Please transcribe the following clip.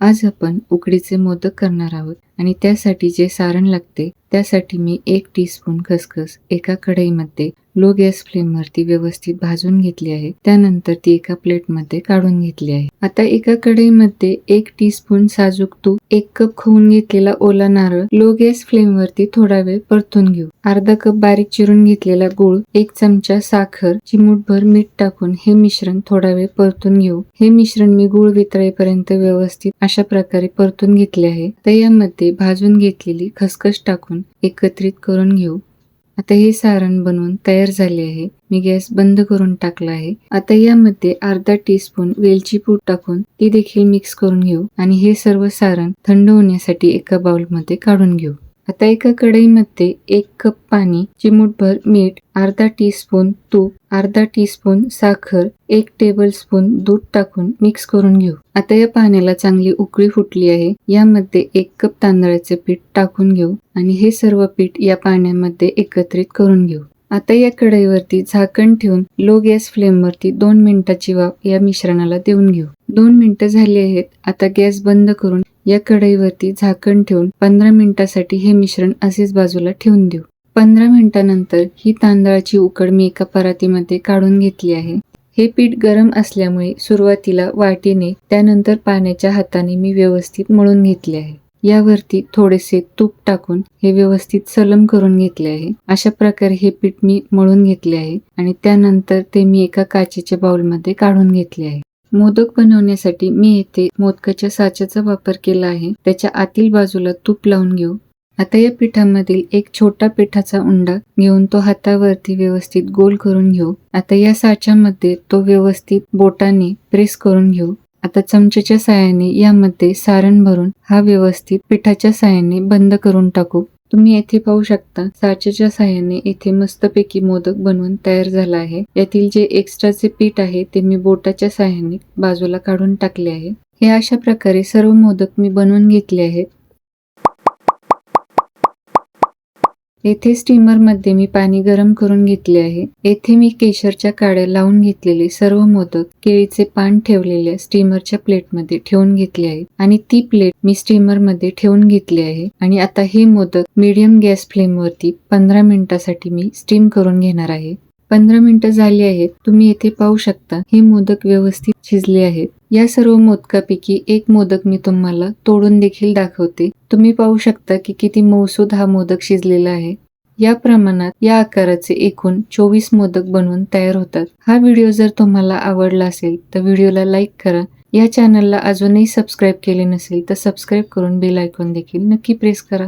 आज आपण उकडीचे मोदक करणार आहोत आणि त्यासाठी जे सारण लागते त्यासाठी मी एक टीस्पून खसखस एका कढईमध्ये लो गॅस फ्लेमवरती व्यवस्थित भाजून घेतली आहे. त्यानंतर ती एका प्लेटमध्ये काढून घेतली आहे. आता एका कढईमध्ये एक टीस्पून साजूक तूप एक कप खवून घेतलेला ओला नारळ लो गॅस फ्लेमवरती थोडा वेळ परतून घेऊ. अर्धा कप बारीक चिरून घेतलेला गुळ एक चमचा साखर चिमूटभर मीठ टाकून हे मिश्रण थोडा वेळ परतून घेऊ. हे मिश्रण मी गुळ वितळेपर्यंत व्यवस्थित अशा प्रकारे परतून घेतले आहे. तर यामध्ये भाजून घेतलेली खसखस टाकून एकत्रित करून घेऊ. आता हे सारण बनवून तयार झाले आहे. मी गॅस बंद करून टाकला आहे. आता यामध्ये अर्धा टीस्पून वेलची पूड टाकून ती देखील मिक्स करून घेऊ आणि हे सर्व सारण थंड होण्यासाठी एका बाउलमध्ये काढून घेऊ. आता एका कढईमध्ये एक कप पाणी चिमूटभर मीठ अर्धा टीस्पून तूप अर्धा टीस्पून साखर एक टेबल स्पून दूध टाकून मिक्स करून घेऊ. आता या पाण्याला चांगली उकळी फुटली आहे. यामध्ये एक कप तांदळाचे पीठ टाकून घेऊ आणि हे सर्व पीठ या पाण्यामध्ये एकत्रित करून घेऊ. आता या कढईवरती झाकण ठेवून लो गॅस फ्लेम वरती दोन मिनिटाची वाफ या मिश्रणाला देऊन घेऊ. दोन मिनिटं झाली आहेत. आता गॅस बंद करून या कढईवरती झाकण ठेवून पंधरा मिनिटासाठी हे मिश्रण असेच बाजूला ठेवून देऊ. पंधरा मिनिटानंतर ही तांदळाची उकड मी एका परातीमध्ये काढून घेतली आहे. हे पीठ गरम असल्यामुळे सुरुवातीला वाटीने त्यानंतर पाण्याच्या हाताने मी व्यवस्थित मळून घेतले आहे. यावरती थोडेसे तूप टाकून हे व्यवस्थित सलम करून घेतले आहे. अशा प्रकारे हे पीठ मी मळून घेतले आहे आणि त्यानंतर ते मी एका काचेच्या बाउलमध्ये काढून घेतले आहे. मोदक बनवण्यासाठी मी येथे मोदकाच्या साच्याचा वापर केला आहे. त्याच्या आतील बाजूला तूप लावून घेऊ. आता या पिठामधील एक छोटा पिठाचा उंडा घेऊन तो हातावरती व्यवस्थित गोल करून घेऊ. आता या साच्यामध्ये तो व्यवस्थित बोटाने प्रेस करून घेऊ. आता चमच्याच्या साहाय्याने यामध्ये सारण भरून हा व्यवस्थित पिठाच्या साहाय्याने बंद करून टाकू. तुम्ही येथे पाहू शकता साचेच्या साह्याने येथे मस्तपैकी मोदक बनवून तयार झाला आहे. यातील जे एक्स्ट्राचे पीठ आहे ते मी बोटाच्या साह्याने बाजूला काढून टाकले आहे. हे अशा प्रकारे सर्व मोदक मी बनवून घेतले आहेत. येथे स्टीमरमध्ये मी पाणी गरम करून घेतले आहे. येथे मी केशरच्या काड्या लावून घेतलेले सर्व मोदक केळीचे पान ठेवलेल्या स्टीमरच्या प्लेटमध्ये ठेवून घेतले आहे. आणि ती प्लेट मी स्टीमरमध्ये ठेवून घेतली आहे. आणि आता हे मोदक मीडियम गॅस फ्लेमवरती पंधरा मिनिटासाठी मी स्टीम करून घेणार आहे. पंधरा मिनिटं झाली आहेत. तुम्ही येथे पाहू शकता हे मोदक व्यवस्थित शिजले आहेत. या सर्व मोदकापैकी एक मोदक मी तुम्हाला तोडून देखील दाखवते. तुम्ही पाहू शकता की किती मौसूद हा मोदक शिजलेला आहे. या प्रमाणात या आकाराचे एकूण चोवीस मोदक बनवून तयार होतात. हा व्हिडिओ जर तुम्हाला आवडला असेल तर व्हिडिओला लाईक करा. या चॅनलला अजूनही सबस्क्राईब केले नसेल तर सबस्क्राईब करून बेल आयकॉन देखील नक्की प्रेस करा.